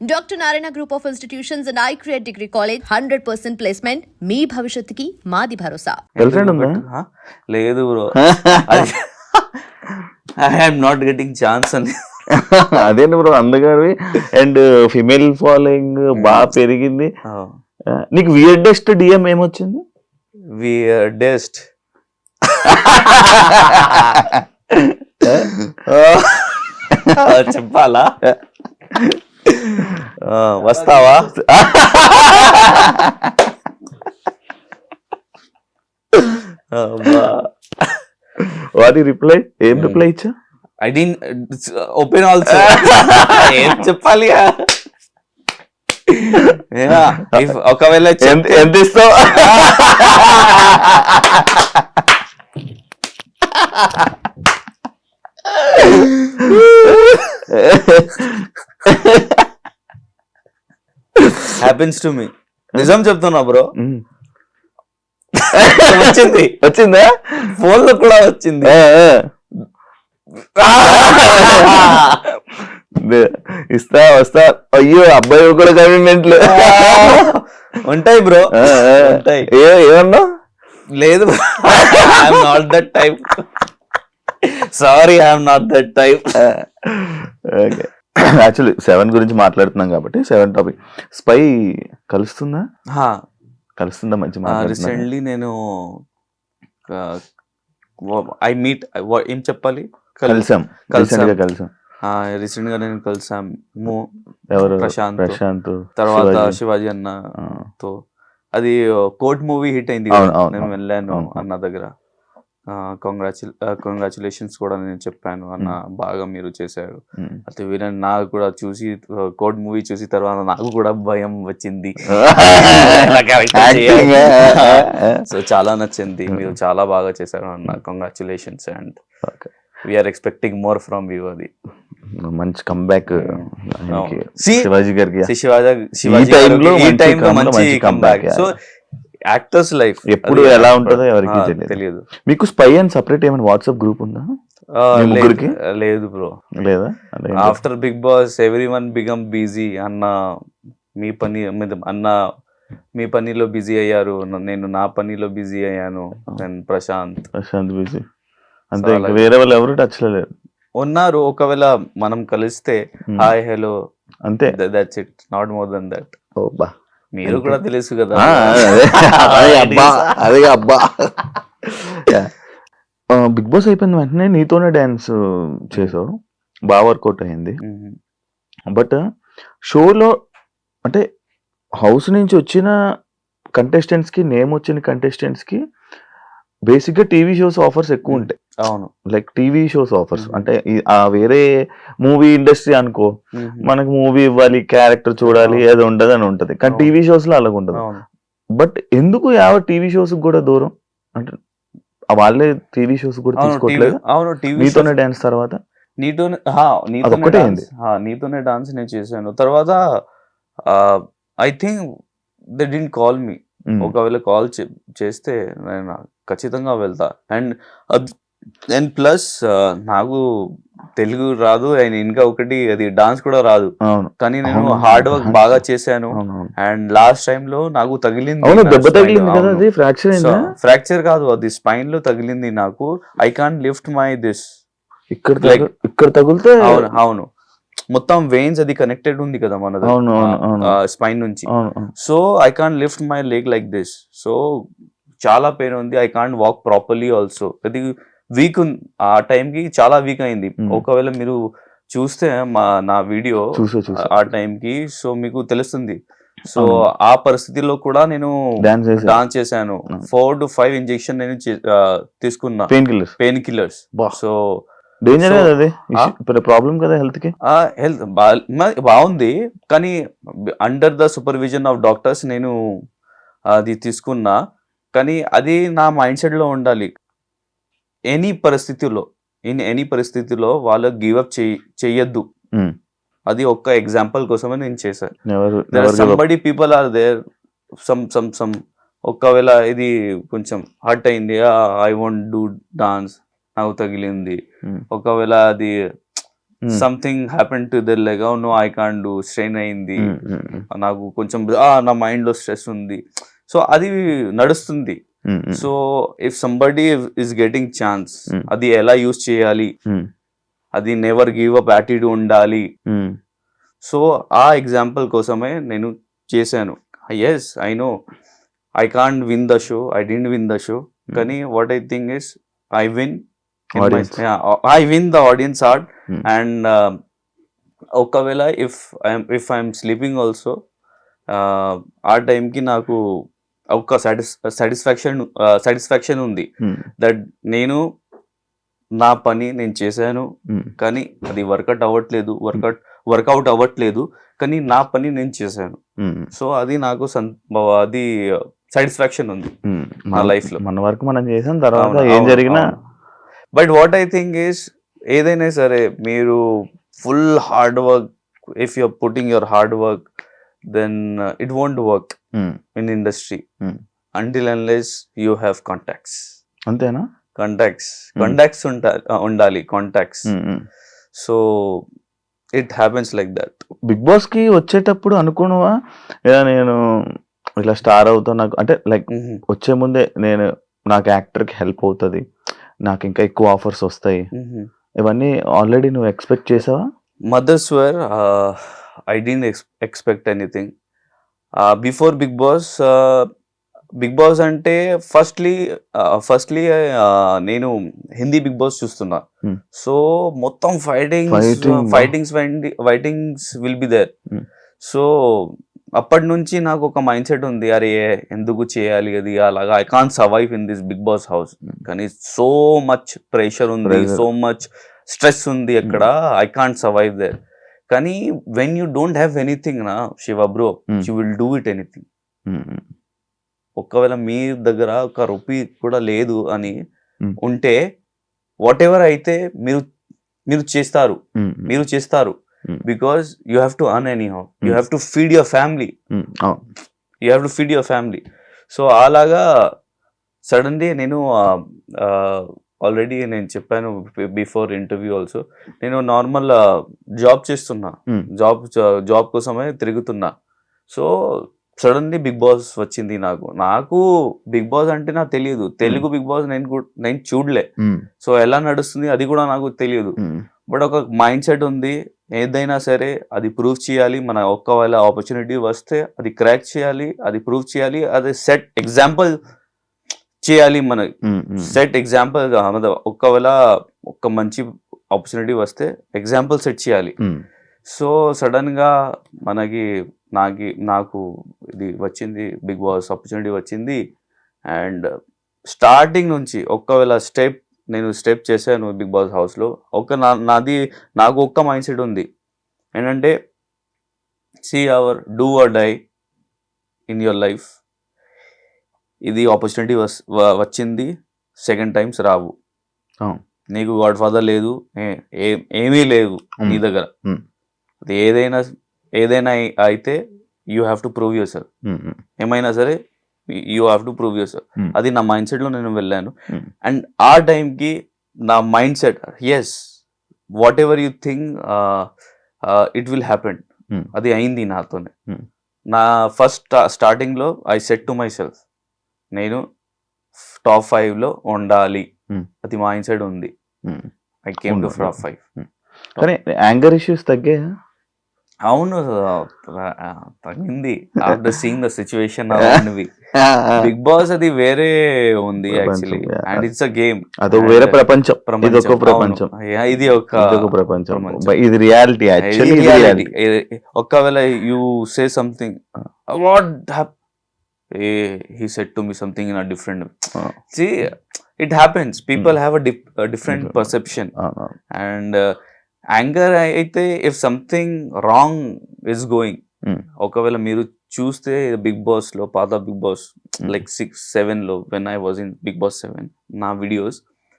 Doctor Narayana group of institutions and I create degree college hundred percent placement మీ భవిష్యత్తుకి మాది భరోసా? లేదు bro. I am not getting chance అని. అదేంటి bro అందగాడివి అండ్ ఫిమేల్ ఫాలోయింగ్ బాగా పెరిగింది. నీకు వియర్డెస్ట్ డిఎం ఏమొచ్చింది? డెస్ట్ చెప్పాలా? వస్తావా? వాటి రిప్లై? ఏం రిప్లై ఇచ్చా? I D open also. ఏం చెప్పాలి? ఒకవేళ ఎంత ఇస్తావు? హ్యాపెన్స్ టు మీ నిజం చెప్తున్నా బ్రో ఉమ్. వచ్చింది. వచ్చిందా? ఫోన్లో కూడా వచ్చింది. ఇస్తా వస్తా. అయ్యో అబ్బాయి కూడా కమిట్మెంట్లు ఉంటాయి బ్రో. ఉంటాయి. ఏ ఏమన్నావు లేదు I'm not that type sorry I'm not that type okay. Actually seven గురించి మాట్లాడుతున్నాం కాబట్టి సెవెన్ టాపిక్ స్పై కలుస్తుందా? కలుస్తుందా మంచి రీసెంట్లీ నేను ఐ మీట్ ఏం చెప్పాలి? కలిసాం. కలిసాం. కలిసాం. రీసెంట్గా నేను కలిసాము ఎవరు? ప్రశాంత్. ప్రశాంత్ తర్వాత శివాజీ. అన్న తో. అది కోర్ట్ మూవీ హిట్ అయింది నేను. వెళ్ళాను. అన్న దగ్గర. కంగ్రాచుల్ కంగ్రాచులేషన్స్ కూడా నేను చెప్పాను అన్న బాగా మీరు చేశారు. ఉమ్. అయితే వీళ్ళని నాకు కూడా చూసి కోర్ట్ మూవీ చూసి తర్వాత నాకు కూడా భయం వచ్చింది. సో చాలా నచ్చింది. మీరు చాలా బాగా చేశారు అన్న congratulations and. We're expecting more from you అది మంచి కంబ్యాక్ శివాజీ గారికి. శివాజీ శివాజీ ఈ మంచి time లో come- మంచి కంబ్యాక్ సో యాక్టర్స్ లైఫ్. ఎప్పుడు ఎలా ఉంటుందో ఎవరికి తెలియదు. మీకు స్పై అని సపరేట్ ఏమైనా వాట్సాప్ గ్రూప్ ఉందా? లేదు- ముగ్గురికి? లేదు బ్రో. లేదా? After Bigg Boss every one became busy అన్న మీ పని అన్న మీ పనిలో బిజీ అయ్యారు. నేను నా పనిలో బిజీ అయ్యాను. నేను ప్రశాంత్ ప్రశాంత్ బిజీ అంతే వేరే వాళ్ళు ఎవరు టచ్లో లేరు. ఉన్నారు. ఒకవేళ మనం కలిస్తే Hmm. Hi hello. అంతే. That's it not more than that ఓ బా. మీరు కూడా తెలుసు కదా. అదే అబ్బా అదే అబ్బా. బిగ్ బాస్ అయిపోయిన వెంటనే నీతోనే డాన్స్ చేసావు బాగా వర్కౌట్ అయింది. బట్ షోలో అంటే హౌస్ నుంచి వచ్చిన contestants కి నేమ్ వచ్చిన contestants కి బేసిక్గా టీవీ షోస్ ఆఫర్స్ ఎక్కువ ఉంటాయి. అవును. Like TV shows offers. Mhm. అంటే ఆ వేరే మూవీ ఇండస్ట్రీ అనుకో Mhm. మనకు మూవీ ఇవ్వాలి క్యారెక్టర్ చూడాలి. అది ఉండదు అని ఉంటది. కానీ. టీవీ షోస్లో అలాగ ఉండదు బట్ ఎందుకు యావ టీవీ షోస్ కూడా దూరం? అంటే వాళ్ళే టీవీ షోస్ కూడా తీసుకోవట్లేదు. అవును టీవీ నీతోనే డాన్స్ తర్వాత? నీతోనే నీతోనే డాన్స్. నీతోనే నేను చేశాను. తర్వాత I think they didn't call me ఒకవేళ కాల్ చేస్తే నేను ఖచ్చితంగా వెళ్తా. అండ్ అండ్ ప్లస్ నాకు తెలుగు రాదు అండ్ ఇంకా ఒకటి అది డాన్స్ కూడా రాదు. అవును. కానీ నేను హార్డ్ వర్క్. బాగా చేశాను. అండ్ లాస్ట్ టైం లో నాకు తగిలింది ఫ్రాక్చర్ కాదు అది? స్పైన్లో తగిలింది నాకు. I can't lift my this ఇక్కడ ఇక్కడ తగిలితే అవును అవును. మొత్తం వెయిన్స్ అది కనెక్టెడ్ ఉంది కదా. మనది. స్పైన్ నుంచి. So I can't lift my leg like this so చాలా పెయిన్ ఉంది. I can't walk properly also అది వీక్ ఆ time కి చాలా వీక్ అయింది. Hmm. ఒకవేళ మీరు చూస్తే మా నా వీడియో ఆ time కి సో మీకు తెలుస్తుంది. సో. ఆ పరిస్థితిలో కూడా నేను డాన్స్ చేశాను. ఫోర్ టు ఫైవ్ ఇంజెక్షన్ నేను తీసుకున్నా. Pain killers pain killers. So danger కదా అది? ఆ? ప్రాబ్లం కదా హెల్త్కి? హెల్త్ బాగుంది. కానీ under the supervision of doctors నేను అది తీసుకున్నా. కానీ అది నా మైండ్ సెట్లో ఉండాలి. ఎనీ పరిస్థితిలో ఇన్ ఎనీ పరిస్థితిలో వాళ్ళు గివ్ అప్ చెయ్యొద్దు. Hmm. అది ఒక్క ఎగ్జాంపుల్ కోసమే నేను చేశాను? Somebody people are there some some some ఒకవేళ ఇది కొంచెం హర్ట్ అయింది. ఐ వాంట్ డూ డాన్స్ నాకు తగిలింది. Hmm. ఒకవేళ అది. Something happen to there like no I can do strain అయింది. ఉమ్, ఉమ్, నాకు కొంచెం ఆ, నా మైండ్లో స్ట్రెస్ ఉంది. సో అది నడుస్తుంది. So if somebody is getting chance. అది ఎలా యూస్ చేయాలి? అది నెవర్ గివ్ అప్ యాటిట్యూడ్ ఉండాలి. సో ఆ ఎగ్జాంపుల్ కోసమే నేను చేశాను. Yes I know I can't win the show I didn't win the show కానీ what I think is I win Audience. I win the audience Hmm. And ఒకవేళ if I'm if I'm sleeping also ఆ టైంకి నాకు ఒక సాటిస్ satisfaction satisfaction ఉంది that నేను నా పని నేను చేశాను ఉమ్, కానీ అది వర్కౌట్ అవ్వట్లేదు వర్కౌట్ వర్కౌట్ అవ్వట్లేదు కానీ నా పని నేను చేశాను సో అది నాకు అది సాటిస్ఫాక్షన్ ఉంది. నా life లో. మన వరకు మనం చేసాం తర్వాత ఏం జరిగినా but what I think is ఏదైనా సరే మీరు full hard work if you're putting your hard work then it won't work in industry. Until unless you have contacts అంతేనా? Contacts Hmm. కాంటాక్ట్స్ ఉండాలి contacts. So it happens like that Bigg బాస్కి వచ్చేటప్పుడు అనుకున్నావా ఇలా నేను ఇట్లా స్టార్ అవుతా నాకు అంటే లైక్ వచ్చే ముందే నేను నాకు యాక్టర్కి హెల్ప్ అవుతుంది. నాకు ఇంకా ఎక్కువ ఆఫర్స్ వస్తాయి ఇవన్నీ ఆల్రెడీ నువ్వు ఎక్స్పెక్ట్ చేసావా mothers where I didn't expect anything before Bigg Boss Bigg Boss అంటే ఫస్ట్లీ ఫస్ట్లీ నేను హిందీ బిగ్ బాస్ చూస్తున్నా. సో మొత్తం fightings. Fightings fightings will be there. So అప్పటి నుంచి నాకు ఒక మైండ్ సెట్ ఉంది అరే ఎందుకు చేయాలి అది అలాగా I can survive in this Bigg Boss house Hmm. కానీ సో మచ్ ప్రెషర్ ఉంది. సో మచ్ స్ట్రెస్ ఉంది అక్కడ ఐ కాంట్ సర్వైవ్ దేర్ కానీ when you don't have anything నా Shiva bro Hmm. You will do it anything ఒకవేళ మీ దగ్గర ఒక రూపీ కూడా లేదు అని Hmm. ఉంటే వాట్ ఎవర్ అయితే మీరు మీరు చేస్తారు ఉమ్, ఉమ్, మీరు చేస్తారు Hmm. Because you have to earn anyhow you. Have to feed your family. You have to feed your family so అలాగా సడన్లీ నేను ఆల్రెడీ నేను చెప్పాను బిఫోర్ ఇంటర్వ్యూ ఆల్సో నేను నార్మల్ జాబ్ చేస్తున్నా. జాబ్ జాబ్ కోసమే తిరుగుతున్నా. సో సడన్లీ బిగ్ బాస్ వచ్చింది నాకు. నాకు బిగ్ బాస్ అంటే నాకు తెలియదు. తెలుగు బిగ్ బాస్ నేను నేను చూడలే. సో ఎలా నడుస్తుంది అది కూడా నాకు తెలియదు. బట్ ఒక మైండ్ సెట్ ఉంది ఏదైనా సరే అది ప్రూవ్ చేయాలి. మన ఒక్కవేళ ఆపర్చునిటీ వస్తే అది క్రాక్ చేయాలి అది ప్రూవ్ చేయాలి అది సెట్ ఎగ్జాంపుల్ చేయాలి మన సెట్ ఎగ్జాంపుల్ ఒక్కవేళ ఒక మంచి ఆపర్చునిటీ వస్తే ఎగ్జాంపుల్ సెట్ చేయాలి. సో సడన్గా మనకి నాకు నాకు ఇది వచ్చింది బిగ్ బాస్ ఆపర్చునిటీ వచ్చింది. అండ్ స్టార్టింగ్ నుంచి ఒక్కవేళ స్టెప్ నేను స్టెప్ చేశాను బిగ్ బాస్ హౌస్లో. ఒక నా నాది నాకు ఒక్క మైండ్ సెట్ ఉంది. ఏంటంటే see our do or die in your life ఇది ఆపర్చునిటీ వచ్చింది. సెకండ్ టైమ్స్ రావు. నీకు గాడ్ ఫాదర్ లేదు ఏమీ లేవు నీ దగ్గర. ఏదైనా ఏదైనా అయి- అయితే you have to prove yourself ఏమైనా సరే you have to prove yourself Hmm. అది నా మైండ్ సెట్లో నేను వెళ్ళాను Hmm. అండ్ ఆ టైంకి నా mindset yes whatever you think it will happen Hmm. అది అయింది నాతోనే Hmm. నా ఫస్ట్ స్టార్టింగ్లో I set to myself నేను టాప్ ఫైవ్లో ఉండాలి Hmm. అది మైండ్ సెట్ ఉంది. I came to. Top five కానీ యాంగర్ ఇష్యూస్ తగ్గాయా అవును తగ్గింది after seeing the situation around we Bigg Boss అది వేరే ఉంది actually. And it's a game అదో వేరే ప్రపంచం. ఇది ఒక ప్రపంచం. ఇది ఒక ప్రపంచం. ఇది రియాలిటీ యాక్చువల్లీ రియాలిటీ ఒకవేళ you say something what he set to me something in a different. See it happens people have a different Different. Perception and anger అయితే if something wrong is going. ఒకవేళ మీరు చూస్తే big బాస్లో పాత big boss. Like six సెవెన్లో when I was in Bigg Boss seven నా videos